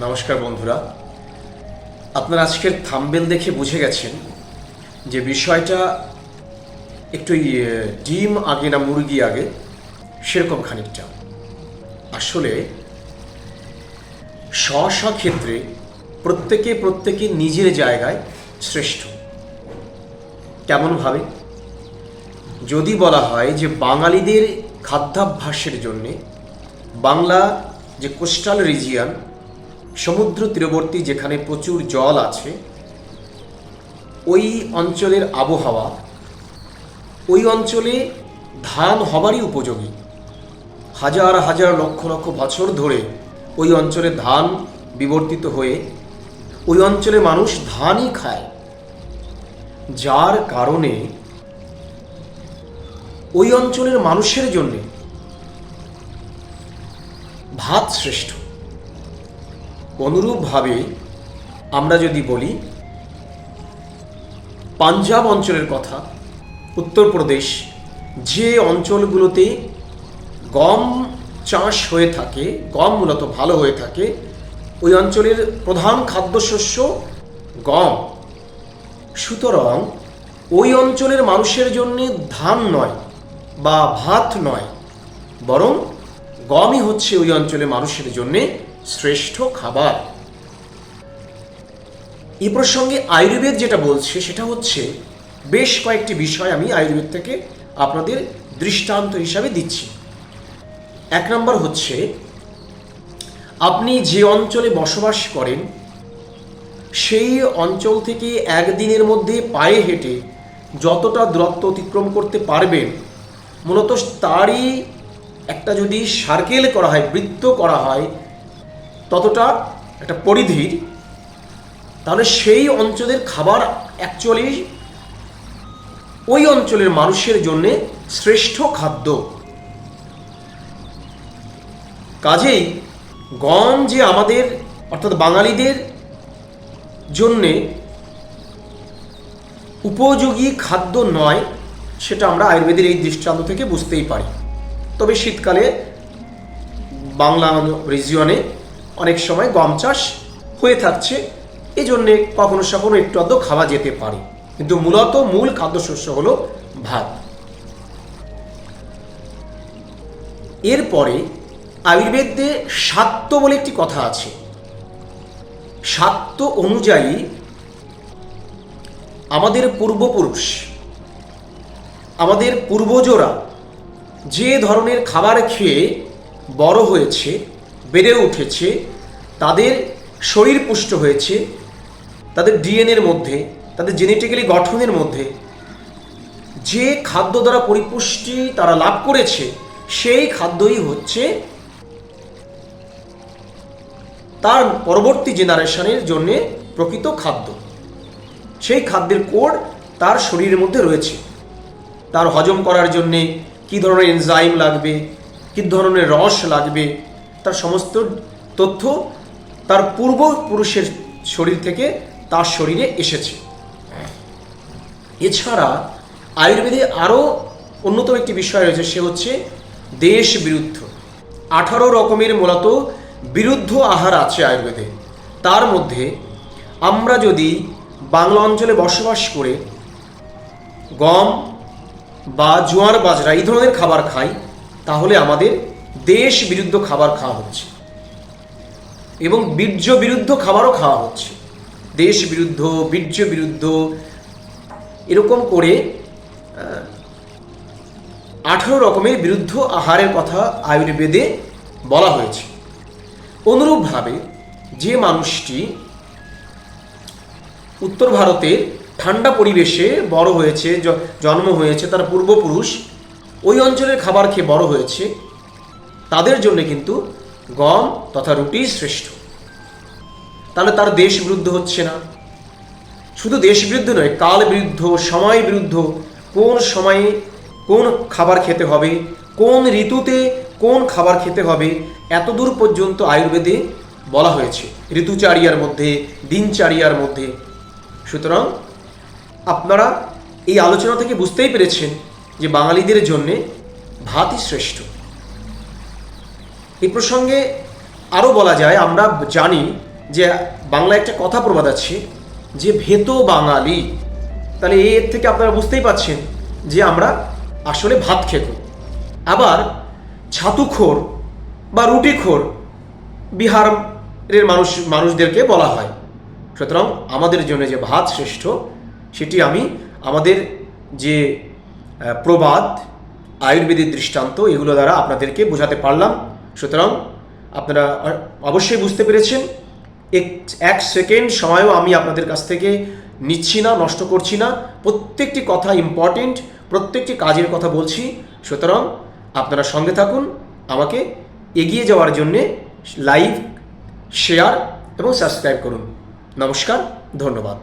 নমস্কার বন্ধুরা। আপনারা আজকের থাম্বেল দেখে বুঝে গেছেন যে বিষয়টা একটু ইয়ে, ডিম আগে না মুরগি আগে সেরকম খানিকটা। আসলে স্ব স্ব ক্ষেত্রে প্রত্যেকে প্রত্যেকে নিজের জায়গায় শ্রেষ্ঠ। কেমনভাবে? যদি বলা হয় যে বাঙালিদের খাদ্যাভ্যাসের জন্যে বাংলা যে কোস্টাল রিজিয়ান সমুদ্র তীরবর্তী যেখানে প্রচুর জল আছে, ওই অঞ্চলের আবহাওয়া, ওই অঞ্চলে ধান হবারই উপযোগী। হাজার হাজার লক্ষ লক্ষ বছর ধরে ওই অঞ্চলে ধান বিবর্তিত হয়ে ওই অঞ্চলে মানুষ ধানই খায়। যার কারণে ওই অঞ্চলের মানুষের জন্যে ভাত শ্রেষ্ঠ। অনুরূপভাবে আমরা যদি বলি, পাঞ্জাব অঞ্চলের কথা উত্তরপ্রদেশ যে অঞ্চলগুলোতে গম চাষ হয়ে থাকে, গম মূলত ভালো হয়ে থাকে, ওই অঞ্চলের প্রধান খাদ্যশস্য গম। সুতরাং ওই অঞ্চলের মানুষের জন্য ধান নয় বা ভাত নয়, বরং গমই হচ্ছে ওই অঞ্চলের মানুষের জন্য শ্রেষ্ঠ খাবার। এ প্রসঙ্গে আয়ুর্বেদ যেটা বলছে, সেটা হচ্ছে বেশ কয়েকটি বিষয় আমি আয়ুর্বেদ থেকে আপনাদের দৃষ্টান্ত হিসাবে দিচ্ছি। এক নম্বর হচ্ছে, আপনি যে অঞ্চলে বসবাস করেন, সেই অঞ্চল থেকে একদিনের মধ্যে পায়ে হেঁটে যতটা দূরত্ব অতিক্রম করতে পারবেন, মূলত তারই একটা যদি সার্কেল করা হয়, বৃত্ত করা হয় ততটা একটা পরিধির তাহলে সেই অঞ্চলের খাবার অ্যাকচুয়ালি ওই অঞ্চলের মানুষের জন্য শ্রেষ্ঠ খাদ্য। কাজেই গম যে আমাদের, অর্থাৎ বাঙালিদের জন্যে উপযোগী খাদ্য নয়, সেটা আমরা আয়ুর্বেদের এই দৃষ্টান্ত থেকে বুঝতেই পারি। তবে শীতকালে বাংলা রিজিয়নে অনেক সময় গম চাষ হয়ে থাকছে। এই জন্যে কখনো সখনো একটু আধ খাওয়া যেতে পারে। কিন্তু মূলত মূল খাদ্যশস্য হলো ভাত। এরপরে আয়ুর্বেদে শাক্ত বলে একটি কথা আছে। শাক্ত অনুযায়ী আমাদের পূর্বপুরুষ, আমাদের পূর্বজরা যে ধরনের খাবার খেয়ে বড় হয়েছে বেড়ে উঠেছে, তাদের শরীর পুষ্ট হয়েছে, তাদের ডিএনএর মধ্যে, তাদের জেনেটিক্যালি গঠনের মধ্যে, যে খাদ্য দ্বারা পরিপুষ্টি তারা লাভ করেছে, সেই খাদ্যই হচ্ছে তার পরবর্তী জেনারেশনের জন্য প্রকৃত খাদ্য। সেই খাদ্যের কোড তার শরীরের মধ্যে রয়েছে। তার হজম করার জন্যে কী ধরনের এনজাইম লাগবে, কী ধরনের রস লাগবে তার সমস্ত তথ্য তার পূর্বপুরুষের শরীর থেকে তার শরীরে এসেছে। এছাড়া আয়ুর্বেদে আরও অন্যতম একটি বিষয় রয়েছে, সে হচ্ছে দেশ বিরুদ্ধ। আঠারো রকমের মূলত বিরুদ্ধ আহার আছে আয়ুর্বেদে। তার মধ্যে আমরা যদি বাংলা অঞ্চলে বসবাস করে গম বা জোয়ার, বাজরা এই ধরনের খাবার খাই, তাহলে আমাদের দেশ বিরুদ্ধ খাবার খাওয়া হচ্ছে। এবং বীর্য বিরুদ্ধ খাবারও খাওয়া হচ্ছে। দেশ বিরুদ্ধ, বীর্য বিরুদ্ধ, এরকম করে আঠারো রকমের বিরুদ্ধ আহারের কথা আয়ুর্বেদে বলা হয়েছে। অনুরূপভাবে যে মানুষটি উত্তর ভারতের ঠান্ডা পরিবেশে বড় হয়েছে জন্ম হয়েছে, তার পূর্বপুরুষ, ওই অঞ্চলের খাবার খেয়ে বড় হয়েছে তাদের জন্য কিন্তু গম তথা রুটি শ্রেষ্ঠ। তাহলে তার দেশ বিরুদ্ধ হচ্ছে না। শুধু দেশ বিরুদ্ধ নয়, কাল বিরুদ্ধ, সময় বিরুদ্ধ, কোন সময়ে কোন খাবার খেতে হবে, কোন ঋতুতে কোন খাবার খেতে হবে এত দূর পর্যন্ত আয়ুর্বেদে বলা হয়েছে, ঋতুচারিয়ার মধ্যে, দিনচারিয়ার মধ্যে। সুতরাং আপনারা এই আলোচনা থেকে বুঝতেই পেরেছেন যে বাঙালিদের জন্যে ভাতই শ্রেষ্ঠ। এই প্রসঙ্গে আরও বলা যায়, আমরা জানি যে বাংলায় একটা কথা প্রবাদ আছে যে, ভেত বাঙালি। তাহলে এর থেকে আপনারা বুঝতেই পাচ্ছেন যে, আমরা আসলে ভাত খেত। আবার ছাতুখোর বা রুটিখোর বিহারের মানুষ, মানুষদেরকে বলা হয়। সুতরাং আমাদের জন্য যে ভাত শ্রেষ্ঠ, সেটি আমি, আমাদের যে প্রবাদ আয়ুর্বেদিক দৃষ্টান্ত, এগুলো দ্বারা আপনাদেরকে বোঝাতে পারলাম। সুতরাং আপনারা অবশ্যই বুঝতে পেরেছেন, এক এক সেকেন্ড সময়ও আমি আপনাদের কাছ থেকে নিচ্ছি না, নষ্ট করছি না। প্রত্যেকটি কথা ইম্পর্টেন্ট প্রত্যেকটি কাজের কথা বলছি। সুতরাং আপনারা সঙ্গে থাকুন, আমাকে এগিয়ে যাওয়ার জন্যে লাইভ শেয়ার এবং সাবস্ক্রাইব করুন। নমস্কার, ধন্যবাদ।